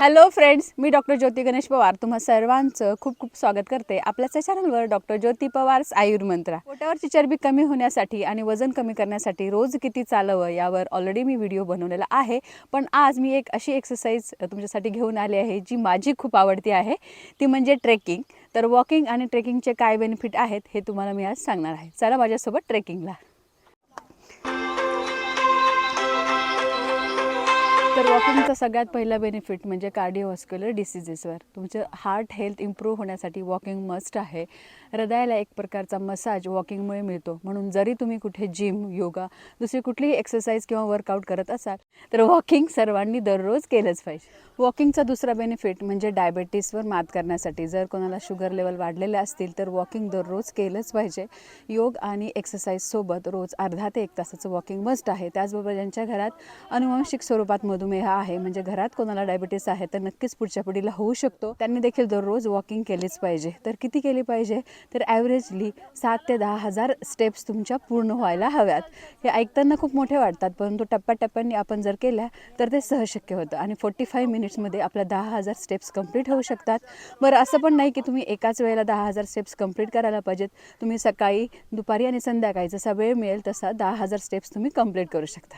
Hello friends मी doctor Jyoti Ganesh Pawar. तुम्हा सर्वांचं खूप खूप स्वागत करते आपल्याच चॅनलवर डॉक्टर ज्योती पवार्स आयुर्मंत्रा. पोटावरची चरबी कमी होण्यासाठी आणि वजन कमी करण्यासाठी रोज किती चालवं यावर ऑलरेडी मी व्हिडिओ बनवलेला आहे. पण आज मी एक अशी एक्सरसाइज तुमच्यासाठी घेऊन आली आहे जी माझी खूप आवडती आहे. ती म्हणजे ट्रेकिंग तर वॉकिंग आणि ट्रेकिंगचे काय बेनिफिट आहेत हे तुम्हाला मी आज सांगणार आहे. चला माझ्यासोबत ट्रेकिंगला तर वॉकिंगचा सगळ्यात पहिला बेनिफिट म्हणजे कार्डिओस्क्युलर डिसिजेसवर तुमचं हार्ट हेल्थ इम्प्रूव्ह होण्यासाठी वॉकिंग मस्ट आहे. हृदयाला एक प्रकारचा मसाज वॉकिंगमुळे मिळतो. म्हणून जरी तुम्ही कुठे जिम योगा दुसरी कुठलीही एक्सरसाइज किंवा वर्कआउट करत असाल तर वॉकिंग सर्वांनी दररोज केलंच पाहिजे. वॉकिंगचा दुसरा बेनिफिट म्हणजे डायबेटीसवर मात करण्यासाठी. जर कोणाला शुगर लेवल वाढलेले असतील तर वॉकिंग दररोज केलंच पाहिजे. योग आणि एक्सरसाइजसोबत रोज अर्धा ते एक तासाचं वॉकिंग मस्ट आहे. त्याचबरोबर ज्यांच्या घरात अनुवांशिक स्वरूपात मधुमेह आहे. म्हणजे घरात कोणाला डायबिटीस आहे तर नक्कीच पुढच्या पिढीला होऊ शकतो. त्यांनी देखील दररोज वॉकिंग केलीच पाहिजे. तर किती केली पाहिजे? तर ॲव्हरेजली सात ते दहा हजार स्टेप्स तुमच्या पूर्ण व्हायला हव्यात. हे ऐकताना खूप मोठे वाटतात परंतु टप्प्याटप्प्याने आपण जर केल्या तर ते सहज शक्य होतं. आणि फोर्टी फाईव्ह मिनिट्समध्ये आपल्या दहा हजार स्टेप्स कंप्लीट होऊ शकतात. बरं असं पण नाही की तुम्ही एकाच वेळेला दहा हजार स्टेप्स कंप्लीट करायला पाहिजेत. तुम्ही सकाळी दुपारी आणि संध्याकाळी जसा वेळ मिळेल तसा दहा हजार स्टेप्स तुम्ही कंप्लीट करू शकता.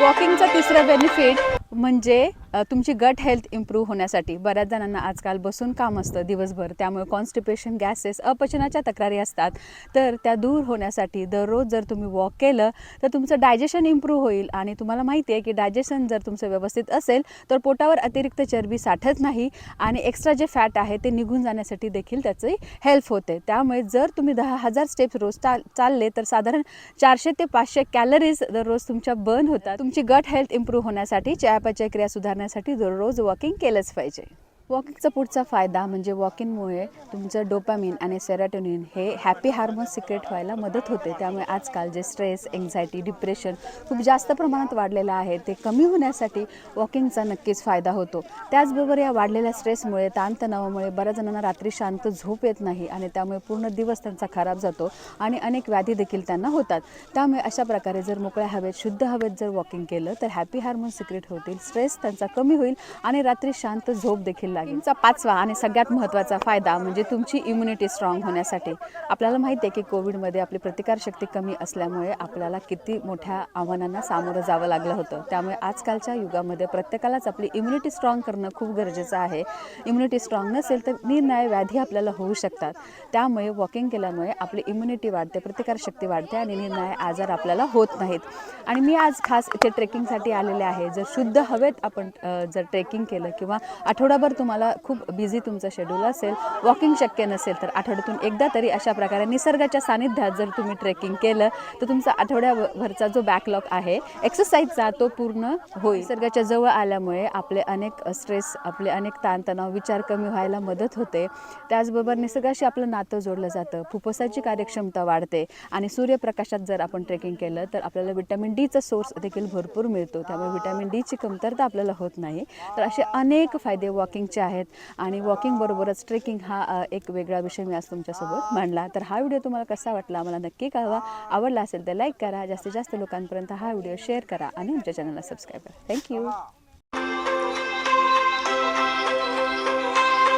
वॉकिंगचा तिसरा बेनिफिट म्हणजे तुमची गट हेल्थ इम्प्रूव्ह होण्यासाठी बऱ्याच जणांना आजकाल बसून काम असतं दिवसभर. त्यामुळे कॉन्स्टिपेशन गॅसेस अपचनाच्या तक्रारी असतात. तर त्या दूर होण्यासाठी दररोज जर तुम्ही वॉक केलं तर तुमचं डायजेशन इम्प्रूव्ह होईल. आणि तुम्हाला माहिती आहे की डायजेशन जर तुमचं व्यवस्थित असेल तर पोटावर अतिरिक्त चरबी साठत नाही. आणि एक्स्ट्रा जे फॅट आहे ते निघून जाण्यासाठी देखील त्याची हेल्प होते. त्यामुळे जर तुम्ही दहा हजार स्टेप्स रोज चाल चालले तर साधारण चारशे ते पाचशे कॅलरीज दररोज तुमच्या बर्न होतात. तुमची गट हेल्थ इम्प्रूव्ह होण्यासाठी चयापचय क्रिया करण्यासाठी दररोज वॉकिंग केलंच पाहिजे. वॉकिंगचा पुढचा फायदा म्हणजे वॉकिंगमुळे तुमचं डोपामिन आणि सेराटोनिन हे हॅपी हार्मोन सिक्रेट व्हायला मदत होते. त्यामुळे आजकाल जे स्ट्रेस एन्झायटी डिप्रेशन खूप जास्त प्रमाणात वाढलेलं आहे ते कमी होण्यासाठी वॉकिंगचा नक्कीच फायदा होतो. त्याचबरोबर या वाढलेल्या स्ट्रेसमुळे ताणतणावामुळे बऱ्याच जणांना रात्री शांत झोप येत नाही आणि त्यामुळे पूर्ण दिवस त्यांचा खराब जातो आणि अनेक व्याधी देखील त्यांना होतात. त्यामुळे अशा प्रकारे जर मोकळ्या हवेत शुद्ध हवेत जर वॉकिंग केलं तर हॅपी हार्मोन सिक्रेट होतील स्ट्रेस त्यांचा कमी होईल आणि रात्री शांत झोप देखील लागेल पाचवा आणि सगळ्यात महत्त्वाचा फायदा म्हणजे तुमची इम्युनिटी स्ट्रॉंग होण्यासाठी. आपल्याला माहिती आहे की कोविडमध्ये आपली प्रतिकारशक्ती कमी असल्यामुळे आपल्याला किती मोठ्या आव्हानांना सामोरं जावं लागलं होतं. त्यामुळे आजकालच्या युगामध्ये प्रत्येकालाच आपली इम्युनिटी स्ट्रॉंग करणं खूप गरजेचं आहे. इम्युनिटी स्ट्रॉंग नसेल तर निर्णय व्याधी आपल्याला होऊ शकतात. त्यामुळे वॉकिंग केल्यामुळे आपली इम्युनिटी वाढते प्रतिकारशक्ती वाढते आणि निर्णय आजार आपल्याला होत नाहीत. आणि मी आज खास इथे ट्रेकिंगसाठी आलेले आहे. जर शुद्ध हवेत आपण जर ट्रेकिंग केलं किंवा आठवडाभर तुम्हाला खूप बिझी तुमचं शेड्यूल असेल वॉकिंग शक्य नसेल तर आठवड्यातून एकदा तरी अशा प्रकारे निसर्गाच्या सानिध्यात जर तुम्ही ट्रेकिंग केलं तर तुमचा आठवड्याभरचा जो बॅकलॉग आहे एक्सरसाइजचा तो पूर्ण होईल. निसर्गाच्या जवळ आल्यामुळे आपले अनेक स्ट्रेस आपले अनेक ताणतणाव विचार कमी व्हायला मदत होते. त्याचबरोबर निसर्गाशी आपलं नातं जोडलं जातं फुफ्फुसाची कार्यक्षमता वाढते आणि सूर्यप्रकाशात जर आपण ट्रेकिंग केलं तर आपल्याला विटॅमिन डीचा सोर्स देखील भरपूर मिळतो. त्यामुळे विटॅमिन डीची कमतरता आपल्याला होत नाही. तर असे अनेक फायदे वॉकिंगचे आहेत आणि वॉकिंग बरोबरच ट्रेकिंग हा एक वेगळा विषय मी आज तुमच्यासोबत मांडला. तर हा व्हिडिओ तुम्हाला कसा वाटला मला नक्की कळवा. आवडला असेल तर लाईक करा. जास्तीत जास्त लोकांपर्यंत हा व्हिडिओ शेअर करा आणि आमच्या चॅनलला सबस्क्राईब करा. थँक्यू